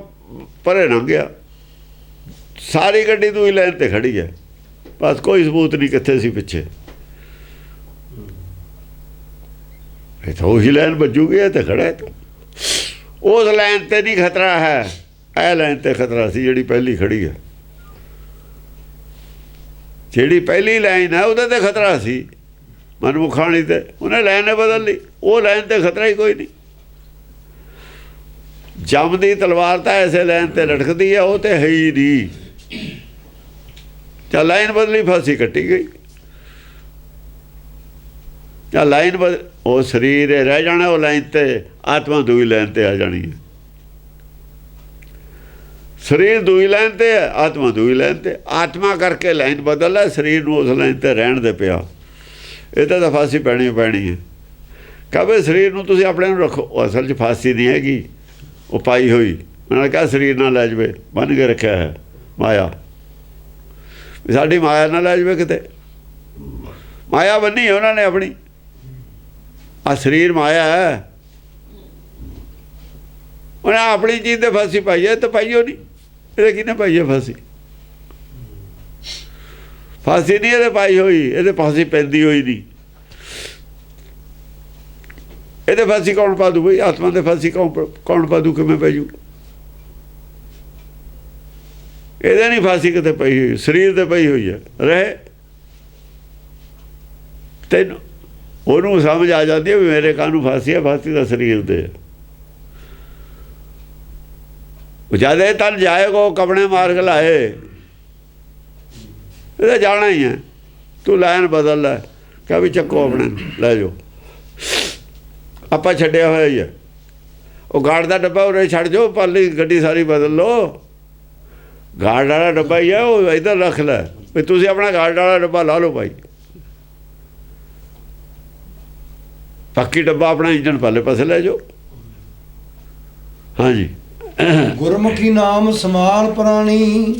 ਪਰੇ ਲੰਘ ਗਿਆ। ਸਾਰੀ ਗੱਡੀ ਦੂਈ ਲਾਈਨ ਤੇ ਖੜੀ ਹੈ ਬਸ ਕੋਈ ਸਬੂਤ ਨਹੀਂ ਕਿੱਥੇ ਸੀ ਪਿੱਛੇ। ਇਹ ਤਾਂ ਉਹੀ ਲਾਈਨ ਵੱਜੂਗੀ, ਇਹ ਤੇ ਖੜਾ ਹੈ ਉਸ ਲਾਈਨ ਤੇ ਨਹੀਂ ਖਤਰਾ ਹੈ। ਇਹ ਲਾਈਨ ਤੇ ਖਤਰਾ ਸੀ ਜਿਹੜੀ ਪਹਿਲੀ ਖੜੀ ਹੈ ਜਿਹੜੀ ਪਹਿਲੀ ਲਾਈਨ ਹੈ ਉਹਦੇ ਤੇ ਖਤਰਾ ਸੀ। ਮਨਮੁਖਾਣੀ ਤੇ, ਉਹਨੇ ਲਾਈਨ ਬਦਲ ਲਈ। ਉਹ ਲਾਈਨ ਤੇ ਖਤਰਾ ਹੀ ਕੋਈ ਨਹੀਂ। ਜਮ ਦੀ ਤਲਵਾਰ ਤਾਂ ਐਸੇ ਲਾਈਨ ਤੇ ਲਟਕਦੀ ਹੈ ਉਹ ਤੇ ਹੈ ਹੀ ਨਹੀਂ। ਚਾ ਲਾਈਨ ਬਦਲੀ ਫਾਸੀ ਕੱਟੀ ਗਈ। ਜਾਂ ਲਾਈਨ ਬਦ, ਉਹ ਸਰੀਰ ਰਹਿ ਜਾਣਾ, ਉਹ ਲਾਈਨ ਤੇ ਆਤਮਾ ਦੂਈ ਲਾਈਨ ਤੇ ਆ ਜਾਣੀ ਹੈ। ਸਰੀਰ ਦੂਈ ਲਾਈਨ ਤੇ ਹੈ, ਆਤਮਾ ਦੂਈ ਲਾਈਨ ਤੇ। ਆਤਮਾ ਕਰਕੇ ਲਾਈਨ ਬਦਲ ਹੈ ਸਰੀਰ ਨੂੰ ਉਸ ਲਾਈਨ ਤੇ ਰਹਿਣ ਦੇ ਪਿਆ। ਇਹ ਤਾਂ ਤਾਂ ਫਾਸੀ ਪੈਣੀ ਪੈਣੀ ਹੈ। ਕਹਵੇ ਸਰੀਰ ਨੂੰ ਤੁਸੀਂ ਆਪਣੇ ਨੂੰ ਰੱਖੋ। ਉਹ ਅਸਲ 'ਚ ਫਾਸੀ ਨਹੀਂ ਹੈਗੀ। ਉਹ ਪਾਈ ਹੋਈ। ਉਹਨਾਂ ਨੇ ਕਿਹਾ, ਸਰੀਰ ਨਾਲ ਲੈ ਜਵੇ। ਬੰਨ ਕੇ ਰੱਖਿਆ ਹੈ। ਮਾਇਆ। ਵੀ ਸਾਡੀ ਮਾਇਆ ਨਾਲ ਲੈ ਜਵੇ ਕਿਤੇ। ਮਾਇਆ ਬੰਨੀ ਉਹਨਾਂ ਨੇ ਆਪਣੀ। ਆ ਸਰੀਰ ਮਾਇਆ ਹੈ। ਉਹਨਾਂ ਆਪਣੀ ਚੀਜ਼ ਤੇ ਫਾਸੀ ਪਾਈ ਹੈ। ਤਾਂ ਪਾਈਓ ਨਹੀਂ ਇਹਦੇ ਕਿਹਨੇ ਪਾਈ ਹੈ ਫਾਸੀ? ਫਾਸੀ ਨਹੀਂ ਇਹਦੇ ਪਾਈ ਹੋਈ। ਇਹਦੇ ਫਾਸੀ ਪੈਂਦੀ ਹੋਈ ਨਹੀਂ। ਇਹਦੇ ਫਾਸੀ ਕੌਣ ਪਾ ਦੂ ਬਈ? ਆਤਮਾ ਦੇ ਫਾਸੀ ਕੌਣ ਕੌਣ ਪਾ ਦੂ? ਕਿਵੇਂ ਪੈ ਜੂ? ਇਹਦੇ ਨਹੀਂ ਫਾਸੀ ਕਿਤੇ ਪਈ ਹੋਈ। ਸਰੀਰ ਤੇ ਪਈ ਹੋਈ ਹੈ। ਰਹੇ। ਤੈਨੂੰ, ਉਹਨੂੰ ਸਮਝ ਆ ਜਾਂਦੀ ਹੈ ਵੀ ਮੇਰੇ ਕਾਹਨੂੰ ਫਾਸੀ ਹੈ, ਫਾਸੀ ਦਾ ਸਰੀਰ ਤੇ ਹੈ। ਉਹ ਜਦੇ ਤਨ ਜਾਏਗਾ ਕਪੜੇ ਮਾਰ ਕੇ ਲਾਏ। ਇਹਦਾ ਜਾਣਾ ਹੀ ਹੈ। ਤੂੰ ਲਾਈਨ ਬਦਲ ਲੈ। ਕਹ ਵੀ ਚੱਕੋ ਆਪਣੇ, ਲੈ ਜਾਓ। ਆਪਾਂ ਛੱਡਿਆ ਹੋਇਆ ਹੀ ਹੈ ਉਹ ਗਾਰਡ ਦਾ ਡੱਬਾ ਉਰੇ ਛੱਡ ਜਾਓ ਪਾਲੀ ਗੱਡੀ ਸਾਰੀ ਬਦਲ ਲਓ। ਗਾਰਡ ਵਾਲਾ ਡੱਬਾ ਹੀ ਹੈ ਉਹ ਇੱਧਰ ਰੱਖ ਲੈ। ਵੀ ਤੁਸੀਂ ਆਪਣਾ ਗਾਰਡ ਵਾਲਾ ਡੱਬਾ ਲਾ ਲਓ ਭਾਈ। ਬਾਕੀ ਡੱਬਾ ਆਪਣਾ ਇੰਜਨ ਪਾਲੇ ਪਾਸੇ ਲੈ ਜਾਓ। ਹਾਂਜੀ। ਗੁਰਮੁਖੀ ਨਾਮ ਸਮਾਲ ਪ੍ਰਾਣੀ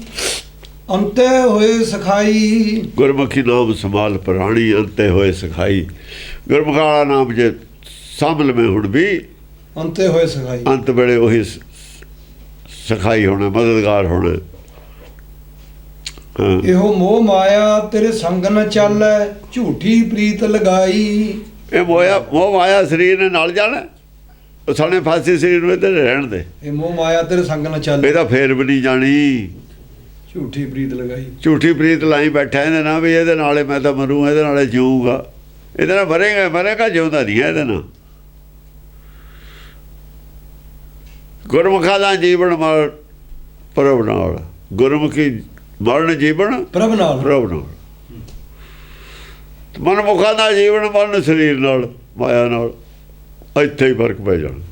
ਅੰਤੇ ਹੋਏ ਸਖਾਈ। ਗੁਰਮੁਖੀ ਨਾਮ ਸੰਭਾਲ ਪ੍ਰਾਣੀ ਅੰਤੇ ਹੋਏ ਸਖਾਈ। ਗੁਰਮੁਖਾਂ ਵਾਲਾ ਨਾਮ ਜੇ ਸਾਂਭ ਲਵੇਂ ਹੁਣ ਵੀ ਅੰਤੇ ਹੋਏ ਸਖਾਈ। ਅੰਤ ਵੇਲੇ ਉਹੀ ਸਖਾਈ ਹੋਣਾ ਮਦਦਗਾਰ ਹੋਣਾ। ਇਹੋ ਮੋਹ ਮਾਇਆ ਤੇਰੇ ਸੰਗ ਨ ਚੱਲੈ ਝੂਠੀ ਪ੍ਰੀਤ ਲਗਾਈ। ਇਹ ਮੋਇਆ ਮੋਹ ਮਾਇਆ ਸਰੀਰ ਨੇ ਨਾਲ ਜਾਣਾ। ਉਹ ਸਾਨੇ ਫਾਸੀ ਸਰੀਰ ਨੂੰ ਇੱਧਰ ਰਹਿਣ ਦੇ। ਇਹ ਮੋਹ ਮਾਇਆ ਤੇਰੇ ਸੰਗ ਨ ਚੱਲੈ। ਇਹ ਤਾਂ ਫੇਰ ਵੀ ਨਹੀਂ ਜਾਣੀ। ਝੂਠੀ ਪ੍ਰੀਤ ਲਗਾਈ। ਝੂਠੀ ਪ੍ਰੀਤ ਲਾਈ ਬੈਠਾ ਇਹਦੇ ਨਾਲ ਵੀ ਇਹਦੇ ਨਾਲੇ ਮੈਂ ਤਾਂ ਮਰੂੰ ਇਹਦੇ ਨਾਲੇ ਜਿਊਗਾ। ਇਹਦੇ ਨਾਲ ਮਰੇਗਾ ਮਰੇਗਾ ਜਿਉਂਦਾ ਨਹੀਂ ਇਹਦੇ ਨਾਲ। ਗੁਰਮੁਖਾਂ ਦਾ ਜੀਵਨ ਮਰ ਪ੍ਰਭ ਨਾਲ। ਗੁਰਮੁਖੀ ਮਰਨ ਜੀਵਨ ਪ੍ਰਭ ਨਾਲ। ਪ੍ਰਭ ਨਾਲ। ਮਨਮੁਖਾਂ ਦਾ ਜੀਵਨ ਮਰਨ ਸਰੀਰ ਨਾਲ ਮਾਇਆ ਨਾਲ ਇੱਥੇ ਹੀ ਫ਼ਰਕ ਪੈ ਜਾਣਾ।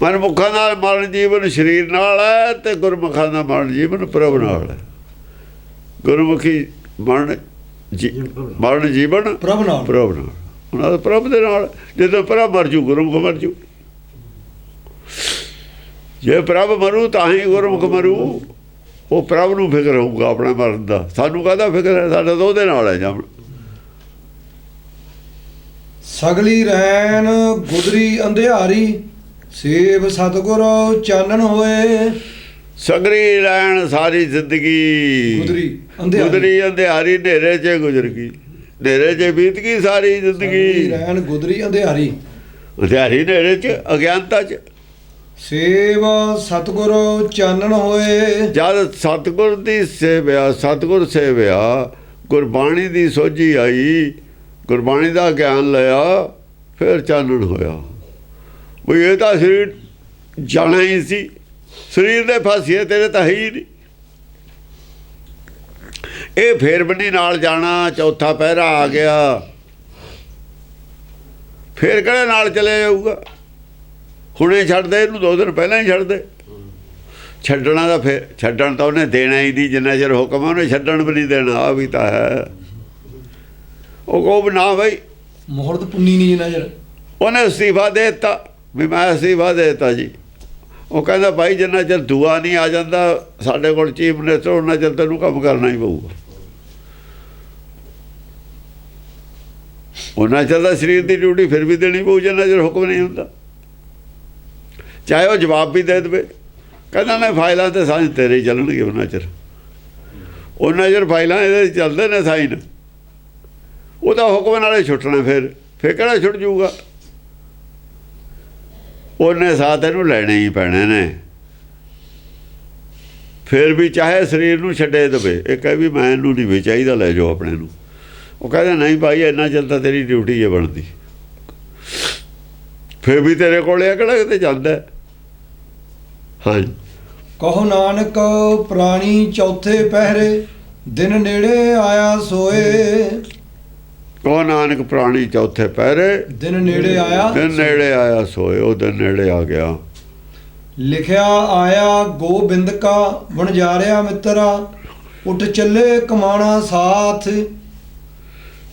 ਮਨਮੁਖਾਂ ਦਾ ਮਰਨ ਜੀਵਨ ਸਰੀਰ ਨਾਲ ਹੈ ਤੇ ਗੁਰਮੁਖਾਂ ਦਾ ਮਰਨ ਜੀਵਨ ਪ੍ਰਭ ਨਾਲ ਹੈ। ਗੁਰਮੁਖੀ ਮਰਨ ਜੀ- ਮਰਨ ਜੀਵਨ ਪ੍ਰਭ ਨਾਲ। ਪ੍ਰਭ ਨਾਲ। ਉਹਨਾਂ ਦਾ ਪ੍ਰਭ ਦੇ ਨਾਲ। ਜਦੋਂ ਪ੍ਰਭ ਮਰ ਜੂ ਗੁਰਮੁਖ ਮਰ ਜੂ। ਜੇ ਪ੍ਰਭ ਮਰੂ ਤਾਂ ਹੀ ਗੁਰਮੁਖ ਮਰੂ ਉਹ ਪ੍ਰਭ ਨੂੰ ਫਿਕਰ ਹੋਊਗਾ ਆਪਣਾ ਮਰਨ ਦਾ। ਸਾਨੂੰ ਕਾਹਦਾ ਫਿਕਰ ਹੈ? ਸਾਡਾ ਤਾਂ ਉਹਦੇ ਨਾਲ ਹੈ ਜਮ ਸਗਲੀ ਰਹਿਣ ਗੁਦਰੀ ਅੰਧਿਆਰੀ ਸੇਵ ਸਤਗੁਰ ਚਾਨਣ ਹੋਏ। ਸਗਰੀ ਰਹਿਣ ਸਾਰੀ ਜ਼ਿੰਦਗੀ। ਗੁਦਰੀ ਅੰਧਿਆਰੀ। ਗੁਦਰੀ ਅੰਧਿਆਰੀ ਹਨੇਰੇ 'ਚ ਗੁਜ਼ਰ ਗਈ। ਹਨੇਰੇ 'ਚ ਬੀਤ ਗਈ ਸਾਰੀ ਜ਼ਿੰਦਗੀ। ਰਹਿਣ ਗੁਦਰੀ ਅੰਧਿਆਰੀ। ਅੰਧਿਆਰੀ ਹਨੇਰੇ 'ਚ ਅਗਿਆਨਤਾ 'ਚ। ਸੇਵ ਸਤਗੁਰ ਚਾਨਣ ਹੋਏ। ਜਦ ਸਤਗੁਰ ਦੀ ਸੇਵਿਆ, ਸਤਗੁਰ ਸੇਵਿਆ, ਗੁਰਬਾਣੀ ਦੀ ਸੋਝੀ ਆਈ, ਗੁਰਬਾਣੀ ਦਾ ਗਿਆਨ ਲਿਆ, ਫਿਰ ਚਾਨਣ ਹੋਇਆ। ਵੀ ਇਹ ਤਾਂ ਸਰੀਰ ਜਾਣਾ ਹੀ ਸੀ। ਸਰੀਰ ਦੇ ਫਾਸੀਏ ਤੇਰੇ ਤਾਂ ਹੈ ਹੀ ਨਹੀਂ। ਇਹ ਫੇਰ ਬੰਨੀ ਨਾਲ ਜਾਣਾ, ਚੌਥਾ ਪਹਿਰਾ ਆ ਗਿਆ। ਫੇਰ ਕਿਹੜੇ ਨਾਲ ਚਲੇ ਜਾਊਗਾ? ਹੁਣੇ ਛੱਡ ਦੇ ਇਹਨੂੰ ਦੋ ਦਿਨ ਪਹਿਲਾਂ ਹੀ ਛੱਡ ਦੇ ਛੱਡਣਾ ਦਾ ਫਿਰ ਛੱਡਣ ਤਾਂ ਉਹਨੇ ਦੇਣਾ ਹੀ ਨਹੀਂ ਜਿੰਨਾ ਚਿਰ ਹੁਕਮ ਹੈ ਉਹਨੇ ਛੱਡਣ ਵੀ ਨਹੀਂ ਦੇਣਾ ਆ ਵੀ ਤਾਂ ਹੈ। ਉਹ ਵੀ ਨਾ ਬਈ। ਮੁਹਰਤ ਪੁੰਨੀ ਨਹੀਂ ਨਜ਼ਰ ਉਹਨੇ ਅਸਤੀਫਾ ਦੇ ਦਿੱਤਾ ਵੀ ਮੈਂ ਅਸਤੀਫਾ ਦੇ ਦਿੱਤਾ ਜੀ। ਉਹ ਕਹਿੰਦਾ ਭਾਈ ਜਿੰਨਾ ਚਿਰ ਦੁਆ ਨਹੀਂ ਆ ਜਾਂਦਾ ਸਾਡੇ ਕੋਲ ਚੀਫ ਮਿਨਿਸਟਰ ਉਹਨਾਂ ਚਿਰ ਤੈਨੂੰ ਕੰਮ ਕਰਨਾ ਹੀ ਪਊਗਾ। ਉਹਨਾਂ ਚਿਰ ਤਾਂ ਸਰੀਰ ਦੀ ਡਿਊਟੀ ਫਿਰ ਵੀ ਦੇਣੀ ਪਊ ਜਿੰਨਾ ਚਿਰ ਹੁਕਮ ਨਹੀਂ ਹੁੰਦਾ। ਚਾਹੇ ਉਹ ਜਵਾਬ ਵੀ ਦੇ ਦੇਵੇ। ਕਹਿੰਦਾ ਨਾ ਫਾਈਲਾਂ ਤੇ ਸਾਈਨ ਤੇਰੇ ਚੱਲਣਗੇ ਉਹਨਾਂ ਚਿਰ। ਉਹਨਾਂ ਚਿਰ ਫਾਈਲਾਂ ਇਹਦੇ ਚੱਲਦੇ ਨੇ ਸਾਈਨ ਉਹਦਾ ਹੁਕਮ ਨਾਲੇ ਛੁੱਟਣਾ ਫਿਰ। ਫਿਰ ਕਿਹੜਾ ਛੁੱਟ ਜਾਊਗਾ? ਉਹਨੇ ਸਾਥ ਇਹਨੂੰ ਲੈਣੇ ਹੀ ਪੈਣੇ ਨੇ। ਫਿਰ ਵੀ ਚਾਹੇ ਸਰੀਰ ਨੂੰ ਛੱਡੇ ਦਵੇ, ਇਹ ਕਹੇ ਵੀ ਮੈਂ ਇਹਨੂੰ ਨਹੀਂ ਵੀ ਚਾਹੀਦਾ, ਲੈ ਜਾਓ ਆਪਣੇ ਨੂੰ। ਉਹ ਕਹਿੰਦਾ, ਨਹੀਂ ਭਾਈ, ਇੰਨਾ ਚਿਰ ਤਾਂ ਤੇਰੀ ਡਿਊਟੀ ਹੈ ਬਣਦੀ। ਫਿਰ ਵੀ ਤੇਰੇ ਕੋਲ ਇਹ ਕਿਹੜਾ ਕਿਤੇ ਜਾਂਦਾ ਹਾਂਜੀ। ਕਹੋ ਨਾਨਕ ਪ੍ਰਾਣੀ ਚੌਥੇ ਪਹਿਰੇ ਦਿਨ ਨੇੜੇ ਆਇਆ ਸੋਏ। ਕੋ ਨਾਨਕ ਪ੍ਰਾਣੀ ਚੌਥੇ ਪਹਿਰੇ ਦਿਨ ਨੇੜੇ ਆਇਆ ਦਿਨ ਨੇੜੇ ਆਇਆ ਸੋਏ ਉਹ ਦਿਨ ਨੇੜੇ ਆ ਗਿਆ। ਲਿਖਿਆ ਆਇਆ ਗੋਬਿੰਦ ਕਾ ਵਣਜਾਰਿਆ ਮਿੱਤਰਾ ਉੱਠ ਚੱਲੇ ਕਮਾਣਾ ਸਾਥ।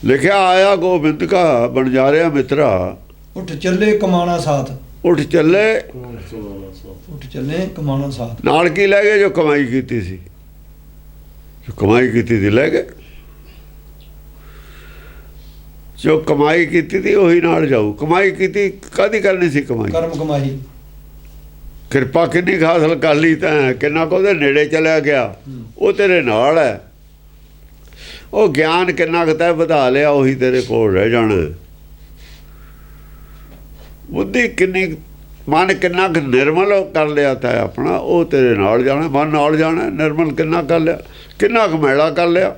ਲਿਖਿਆ ਆਇਆ ਗੋਬਿੰਦ ਕਾ ਬਣ ਜਾ ਰਿਹਾ ਮਿੱਤਰਾ। ਉੱਠ ਚੱਲੇ ਕਮਾਣਾ ਸਾਥ। ਉੱਠ ਚੱਲੇ। ਉੱਠ ਚੱਲੇ ਕਮਾਣਾ ਸਾਥ। ਨਾਲ ਕੀ ਲੈ ਗਏ ਜੋ ਕਮਾਈ ਕੀਤੀ ਸੀ? ਜੋ ਕਮਾਈ ਕੀਤੀ ਸੀ ਲੈ ਗਏ। ਜੋ ਕਮਾਈ ਕੀਤੀ ਸੀ ਉਹੀ ਨਾਲ ਜਾਊ। ਕਮਾਈ ਕੀਤੀ ਕਾਦੀ ਕਰਨੀ ਸੀ ਕਮਾਈ? ਕਰਮ ਕਮਾਈ। ਕਿਰਪਾ ਕਿੰਨੀ ਹਾਸਲ ਕਰ ਲਈ ਤਾਂ ਕਿੰਨਾ ਕੁ ਉਹਦੇ ਨੇੜੇ ਚਲਿਆ ਗਿਆ। ਉਹ ਤੇਰੇ ਨਾਲ ਹੈ। ਉਹ ਗਿਆਨ ਕਿੰਨਾ ਕੁ ਤੈ ਵਧਾ ਲਿਆ ਉਹੀ ਤੇਰੇ ਕੋਲ ਰਹਿ ਜਾਣਾ। ਬੁੱਧੀ ਕਿੰਨੀ, ਮਨ ਕਿੰਨਾ ਕੁ ਨਿਰਮਲ ਕਰ ਲਿਆ ਤਾਂ ਆਪਣਾ, ਉਹ ਤੇਰੇ ਨਾਲ ਜਾਣਾ, ਮਨ ਨਾਲ ਜਾਣਾ, ਨਿਰਮਲ ਕਿੰਨਾ ਕਰ ਲਿਆ, ਕਿੰਨਾ ਕੁ ਮੈਲਾ ਕਰ ਲਿਆ।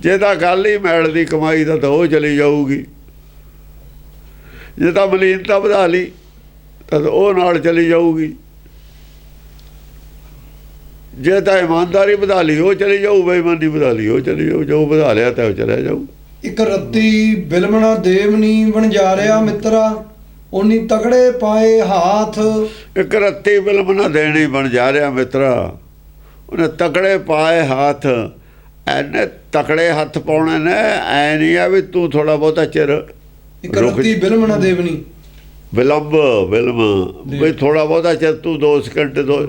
ਜੇ ਤਾਂ ਗੱਲ ਹੀ ਮੈਲ ਦੀ ਕਮਾਈ ਦਾ ਤਾਂ ਉਹ ਚਲੀ ਜਾਊਗੀ। ਜੇ ਤਾਂ ਮਲੀਨਤਾ ਵਧਾ ਲਈ, ਤਾਂ ਉਹ ਨਾਲ ਚਲੀ ਜਾਊਗੀ। ਜੇ ਤਾਂ ਇਮਾਨਦਾਰੀ ਵਧਾ ਲਈ, ਉਹ ਚਲੀ ਜਾਊ, ਬੇਈਮਾਨੀ ਵਧਾ ਲਈ, ਉਹ ਚਲੀ ਜਾਊ, ਜੋ ਵਧਾ ਲਿਆ ਤਾਂ ਉਹ ਚਲਾ ਜਾਊ। ਇੱਕ ਰੱਤੀ ਬਿਲਮਣਾ ਦੇਵਨੀ ਵਣਜਾਰਿਆ ਮਿੱਤਰਾ ਉਨੀ ਤਕੜੇ ਪਾਏ ਹਾਥ। ਇੱਕ ਰੱਤੀ ਫਿਲਮ ਨਾ ਦੇਣੀ ਬਣ ਜਾ ਰਿਹਾ ਮਿੱਤਰਾ ਉਹਨੇ ਤਕੜੇ ਪਾਏ ਹੱਥ। ਐਨੇ ਤਕੜੇ ਹੱਥ ਪਾਉਣੇ ਨੇ ਐ ਨਹੀਂ ਆ ਵੀ ਤੂੰ ਥੋੜਾ ਬਹੁਤਾ ਚਿਰ ਇੱਕ ਰੁਕ- ਰੱਤੀ ਬਿਲਮਣਾ ਦੇਵਨੀ ਵਿਲੰਬ ਫਿਲਮ ਵੀ ਥੋੜਾ ਬਹੁਤਾ ਚਿਰ ਤੂੰ 2 ਸਕਿੰਟ ਦੋ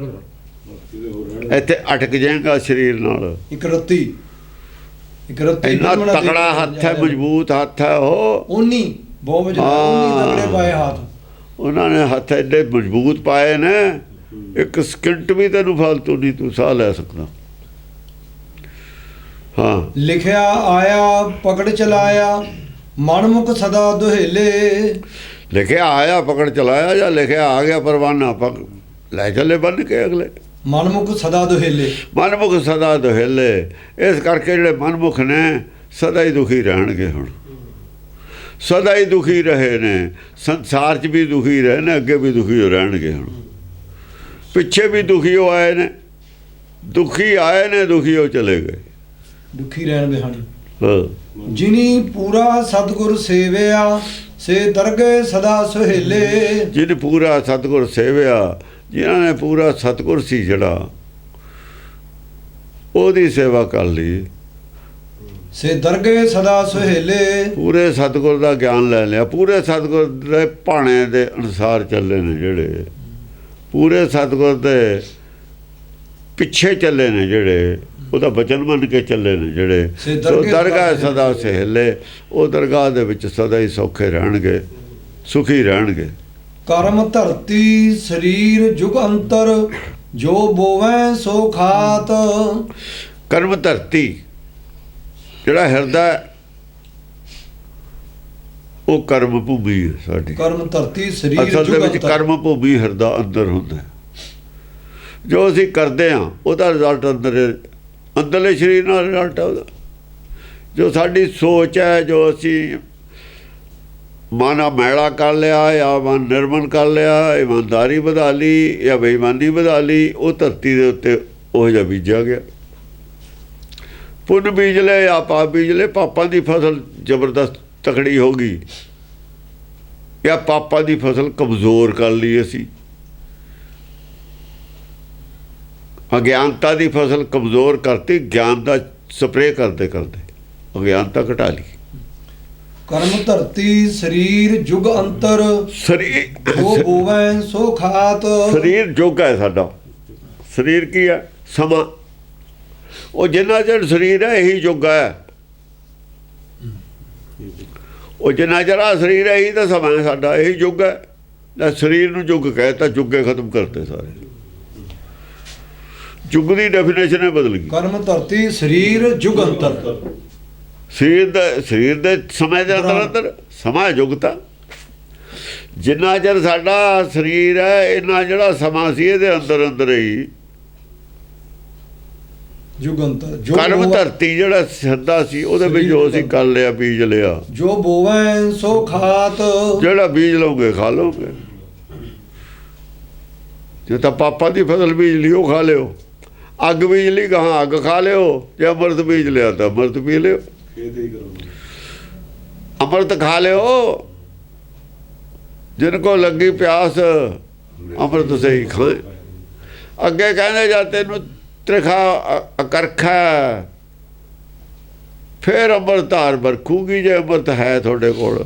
ਇੱਥੇ ਅਟਕ ਜਾਏਗਾ ਸਰੀਰ ਨਾਲ। ਇੱਕ ਰੱਤੀ ਇੱਕ ਰੱਤੀ ਇੰਨਾ ਤਕੜਾ ਹੱਥ ਹੈ। ਮਜ਼ਬੂਤ ਹੱਥ ਹੈ ਉਹ। ਉਨੀ ਬਹੁਤ ਉਹਨੀ ਹਾਂ। ਤਗੜੇ ਪਾਏ ਹੱਥ। ਉਹਨਾਂ ਨੇ ਹੱਥ ਐਡੇ ਮਜ਼ਬੂਤ ਪਾਏ ਨੇ ਇੱਕ ਸਕਿੰਟ ਵੀ ਤੈਨੂੰ ਫालतू ਨਹੀਂ ਤੂੰ ਸਾਹ ਲੈ ਸਕਦਾ। ਹਾਂ। ਲਿਖਿਆ ਆਇਆ ਪਕੜ ਚਲਾਇਆ ਮਨਮੁਖ ਸਦਾ ਦੁਹੇਲੇ। ਲਿਖਿਆ ਆਇਆ ਪਕੜ ਚਲਾਇਆ ਜਾਂ ਲਿਖਿਆ ਆ ਗਿਆ ਪਰਵਾਨਾ ਪਕ ਲੈ ਚੱਲੇ ਬੰਨ ਕੇ ਅਗਲੇ। ਮਨਮੁਖ ਸਦਾ ਦੁਹੇਲੇ। ਮਨਮੁਖ ਸਦਾ ਦੁਹੇਲੇ। ਇਸ ਕਰਕੇ ਜਿਹੜੇ ਮਨਮੁਖ ਨੇ ਸਦਾ ਹੀ ਦੁਖੀ ਰਹਿਣਗੇ ਹੁਣ। ਸਦਾ ਹੀ ਦੁਖੀ ਰਹੇ ਨੇ। ਸੰਸਾਰ 'ਚ ਵੀ ਦੁਖੀ ਰਹੇ ਨੇ ਅੱਗੇ ਵੀ ਦੁਖੀ ਹੋ ਰਹਿਣਗੇ ਹੁਣ। ਪਿੱਛੇ ਵੀ ਦੁਖੀ ਹੋ ਆਏ ਨੇ। ਦੁਖੀ ਆਏ ਨੇ ਦੁਖੀ ਹੋ ਚਲੇ ਗਏ। ਦੁਖੀ ਰਹਿਣ ਬਿਹਾਣੀ ਹਾਂ। ਜਿਨੀ ਪੂਰਾ ਸਤਗੁਰ ਸੇਵਿਆ ਸੇ ਦਰਗੇ ਸਦਾ ਸੁਹੇਲੇ। ਜਿਹਨੇ ਪੂਰਾ ਸਤਿਗੁਰ ਸੇਵਿਆ ਜਿਨ੍ਹਾਂ ਨੇ ਪੂਰਾ ਸਤਿਗੁਰ ਸੀ ਜਿਹੜਾ ਉਹਦੀ ਸੇਵਾ ਕਰ ਲਈ। ਸੇ ਦਰਗੇ ਸਦਾ ਸੁਹੇਲੇ। ਪੂਰੇ ਸਤਿਗੁਰ ਦਾ ਗਿਆਨ ਲੈ ਲਿਆ। ਪੂਰੇ ਸਤਿਗੁਰ ਦੇ ਭਾਣੇ ਦੇ ਅਨੁਸਾਰ ਚੱਲੇ ਨੇ ਜਿਹੜੇ। ਪੂਰੇ ਸਤਿਗੁਰ ਦੇ ਪਿੱਛੇ ਚੱਲੇ ਨੇ ਜਿਹੜੇ। ਉਹਦਾ ਬਚਨ ਮੰਨ ਕੇ ਚੱਲੇ ਨੇ ਜਿਹੜੇ। ਸੇ ਦਰਗਾਹ ਸਦਾ ਸਹਿਲੇ। ਉਹ ਦਰਗਾਹ ਦੇ ਵਿੱਚ ਸਦਾ ਹੀ ਸੌਖੇ ਰਹਿਣਗੇ ਸੁਖੀ ਰਹਿਣਗੇ। ਕਰਮ ਧਰਤੀ ਸਰੀਰ ਜੁਗ ਅੰਤਰ ਜੋ ਬੋਵੈ ਸੋ ਖਾਤ ਕਰਮ ਧਰਤੀ ਜਿਹੜਾ ਹਿਰਦਾ ਉਹ ਕਰਮ ਭੂਮੀ ਸਾਡੀ ਕਰਮ ਧਰਤੀ ਸਰੀਰ ਅਸਲ ਦੇ ਜੁਗ ਵਿੱਚ ਅੰਤਰ ਕਰਮ ਭੂਮੀ ਹਿਰਦਾ ਅੰਦਰ ਹੁੰਦਾ। ਜੋ ਅਸੀਂ ਕਰਦੇ ਹਾਂ ਉਹਦਾ ਰਿਜ਼ਲਟ ਅੰਦਰ। ਅੰਦਰਲੇ ਸਰੀਰ ਨਾਲ ਰਿਜ਼ਲਟ ਹੈ ਉਹਦਾ ਜੋ ਸਾਡੀ ਸੋਚ ਹੈ ਜੋ ਅਸੀਂ ਮਾਨਾ ਮੈਲਾ ਕਰ ਲਿਆ, ਜਾਂ ਮਨ ਨਿਰਮਲ ਕਰ ਲਿਆ, ਇਮਾਨਦਾਰੀ ਵਧਾ ਲਈ, ਜਾਂ ਬੇਈਮਾਨੀ ਵਧਾ ਲਈ, ਉਹ ਧਰਤੀ ਦੇ ਉੱਤੇ ਉਹ ਜਿਹਾ ਬੀਜਿਆ ਗਿਆ। ਪੁੰਨ ਬੀਜ ਲਏ ਜਾਂ ਪਾਪ ਬੀਜ ਲਏ, ਪਾਪਾਂ ਦੀ ਫਸਲ ਜ਼ਬਰਦਸਤ ਤਕੜੀ ਹੋ ਗਈ। ਜਾਂ ਪਾਪਾਂ ਦੀ ਫਸਲ ਕਮਜ਼ੋਰ ਕਰ ਲਈ ਅਸੀਂ। ਅਗਿਆਨਤਾ ਦੀ ਫਸਲ ਕਮਜ਼ੋਰ ਕਰਤੀ, ਗਿਆਨ ਦਾ ਸਪਰੇਅ ਕਰਦੇ ਕਰਦੇ ਅਗਿਆਨਤਾ ਘਟਾ ਲਈ। ਕਰਮ ਧਰਤੀ ਸਰੀਰ ਜੁਗ ਅੰਤਰ। ਸਰੀਰ ਬੋਵੈ ਸੋ ਖਾਤ। ਸਰੀਰ ਜੋਗਾ ਹੈ ਸਾਡਾ। ਸਰੀਰ ਕੀ ਹੈ? ਸਮਾਂ। ਉਹ ਜਿੰਨਾ ਚਿਰ ਸਰੀਰ ਹੈ ਇਹੀ ਜੋਗਾ ਹੈ। ਉਹ ਜਿੰਨਾ ਚਿਰ ਸਰੀਰ ਹੈ ਇਹੀ ਤਾਂ ਸਮਾਂ ਹੈ ਸਾਡਾ। ਇਹੀ ਜੁਗ ਹੈ। ਲੈ ਸਰੀਰ ਨੂੰ ਜੁਗ ਕਹਿਤਾ ਜੁਗੇ ਖਤਮ ਕਰਤੇ ਸਾਰੇ। ਜੁਗ ਦੀ ਡੈਫੀਨੇਸ਼ਨ ਹੈ ਬਦਲ ਗਈ। ਕਰਮ ਧਰਤੀ ਸਰੀਰ ਜੁਗ ਅੰਤਰ। ਸਰੀਰ ਦਾ ਸਰੀਰ ਦੇ ਸਮੇਂ ਦੇ ਅੰਦਰ ਅੰਦਰ ਸਮਾਂ ਜੁਗਤਾ ਜਿੰਨਾ ਚਿਰ ਸਾਡਾ ਸਰੀਰ ਹੈ ਇਹਨਾਂ ਜਿਹੜਾ ਸਮਾਂ ਸੀ ਇਹਦੇ ਅੰਦਰ ਅੰਦਰ ਹੀ ਜੁਗ ਅੰਤਰ ਜੋ ਕਰਮ ਧਰਤੀ ਜਿਹੜਾ ਸਿੱਧਾ ਸੀ ਉਹਦੇ ਵਿੱਚ ਜੋ ਅਸੀਂ ਕਰ ਲਿਆ ਬੀਜ ਲਿਆ। ਜੋ ਬੋਵੈ ਸੋ ਖਾਤ। ਜਿਹੜਾ ਬੀਜ ਲਓਗੇ ਖਾ ਲਓਗੇ। ਜੇ ਤਾਂ ਪਾਪਾ ਦੀ ਫਸਲ ਬੀਜ ਉਹ ਖਾ ਲਿਓ। ਅੱਗ ਬੀਜ ਲਈ ਗਾਂ ਅੱਗ ਖਾ ਲਿਓ। ਜੇ ਅੰਮ੍ਰਿਤ ਬੀਜ ਲਿਆ ਤਾਂ ਅੰਮ੍ਰਿਤ ਪੀ ਲਿਓ। ਖੇਤ ਹੀ ਕਰੋ। ਅੰਮ੍ਰਿਤ ਖਾ ਲਿਓ। ਜਿਨ ਕੋ ਲੱਗੀ ਪਿਆਸ ਅੰਮ੍ਰਿਤ ਸਹੀ ਖਾਏ ਅੱਗੇ ਕਹਿੰਦੇ ਜਾਂ ਤੈਨੂੰ ਤ੍ਰਿਖਾ ਅਕਰਖਾ ਫਿਰ ਅੰਮ੍ਰਿਤ ਧਾਰ ਵਰਖੂਗੀ ਜੇ ਅੰਮ੍ਰਿਤ ਹੈ ਤੁਹਾਡੇ ਕੋਲ।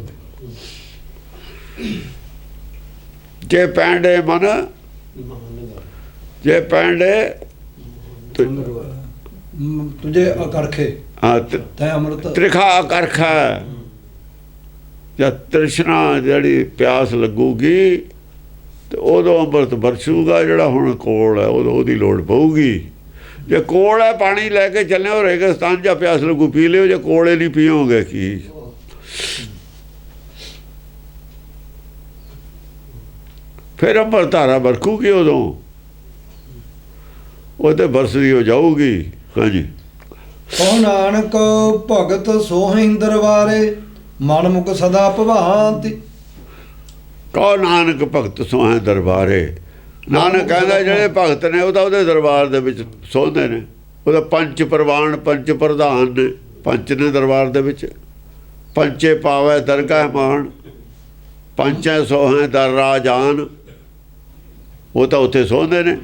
ਜੇ ਪੈਂਡੇ ਮਨ ਜੇ ਪੈਂਡੇ ਤੁਝੇ ਅਕਰਖੇ। ਤ- ਅੰਮ੍ਰਿਤ। ਤ੍ਰਿਖਾ ਕਰਖਾ ਜਦ ਤ੍ਰਿਸ਼ਨਾ ਜਿਹੜੀ ਪਿਆਸ ਲੱਗੂਗੀ ਤੇ ਉਦੋਂ ਅੰਮ੍ਰਿਤ ਵਰਸੂਗਾ ਜਿਹੜਾ ਹੁਣ ਕੋਲ ਹੈ ਉਦੋਂ ਉਹਦੀ ਲੋੜ ਪਊਗੀ। ਜੇ ਕੋਲ ਹੈ ਪਾਣੀ ਲੈ ਕੇ ਚੱਲੇ ਹੋ ਰੇਗਿਸਤਾਨ ਜਾਂ ਪਿਆਸ ਲੱਗੂ ਪੀ ਲਿਓ ਜੇ ਕੋਲੇ ਨਹੀਂ ਪੀਓਗੇ ਕੀ? ਫਿਰ ਅੰਮ੍ਰਿਤ ਧਾਰਾ ਵਰਖੂਗੀ ਉਦੋਂ। ਉਹ ਤੇ ਵਰਸਦੀ ਹੋ ਜਾਊਗੀ। ਹਾਂਜੀ। ਕੋ ਨਾਨਕ ਭਗਤ ਸੋਹਿੰ ਦਰਬਾਰੇ ਮਨ ਮੁਖ ਸਦਾ ਭਵਾਂਤੀ। ਕੋ ਨਾਨਕ ਭਗਤ ਸੋਹੇ ਦਰਬਾਰੇ। ਨਾਨਕ ਕਹਿੰਦਾ ਜਿਹੜੇ ਭਗਤ। ਨੇ ਉਹ ਤਾਂ ਉਹਦੇ ਦਰਬਾਰ ਦੇ ਵਿੱਚ ਸੋਹਦੇ ਨੇ। ਉਹਦਾ ਪੰਜ ਪ੍ਰਵਾਨ ਪੰਜ ਪ੍ਰਧਾਨ ਨੇ। ਪੰਜ ਨੇ ਦਰਬਾਰ ਦੇ ਵਿੱਚ। ਪੰਚੇ ਪਾਵੇ ਦਰਗਾਹ ਮਾਨ ਪੰਚੈ ਸੋਹੇ ਦਰ ਰਾਜਾਨ ਉਹ ਤਾਂ ਉੱਥੇ ਸੋਹਦੇ ਨੇ।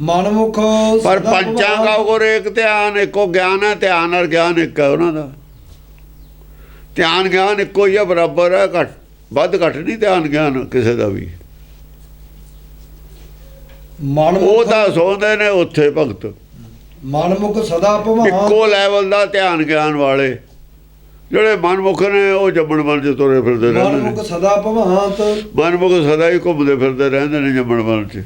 ਮਨ ਮੁਖ ਪਰ ਪੰਚਾਂ ਦਾ। ਕੋਲ ਇੱਕ ਧਿਆਨ ਇੱਕੋ ਗਿਆਨ ਹੈ ਧਿਆਨ ਔਰ ਗਿਆਨ ਇੱਕ ਹੈ ਉਹਨਾਂ ਦਾ। ਧਿਆਨ ਗਿਆਨ ਇੱਕੋ ਹੀ ਹੈ ਬਰਾਬਰ ਹੈ ਘੱਟ ਵੱਧ ਘੱਟ ਨਹੀਂ ਧਿਆਨ ਗਿਆਨ ਕਿਸੇ ਦਾ ਵੀ। ਮਨ ਉਹ ਤਾਂ ਸੌਂਦੇ ਨੇ ਉੱਥੇ ਭਗਤ। ਮਨ ਮੁਖ ਸਦਾ ਭਵਾਂਤ ਇੱਕੋ ਲੈਵਲ ਦਾ ਧਿਆਨ ਗਿਆਨ ਵਾਲੇ। ਜਿਹੜੇ ਮਨਮੁਖ ਨੇ ਉਹ ਜੰਮਣ ਮਨ ਚ ਤੁਰੇ ਫਿਰਦੇ ਰਹਿੰਦੇ ਨੇ। ਮਨਮੁਖ ਸਦਾ ਭਵਾਂਤ ਮਨਮੁਖ ਸਦਾ ਹੀ ਘੁੰਮਦੇ ਫਿਰਦੇ ਰਹਿੰਦੇ ਨੇ ਜੰਮਣ ਮਨ ਚ।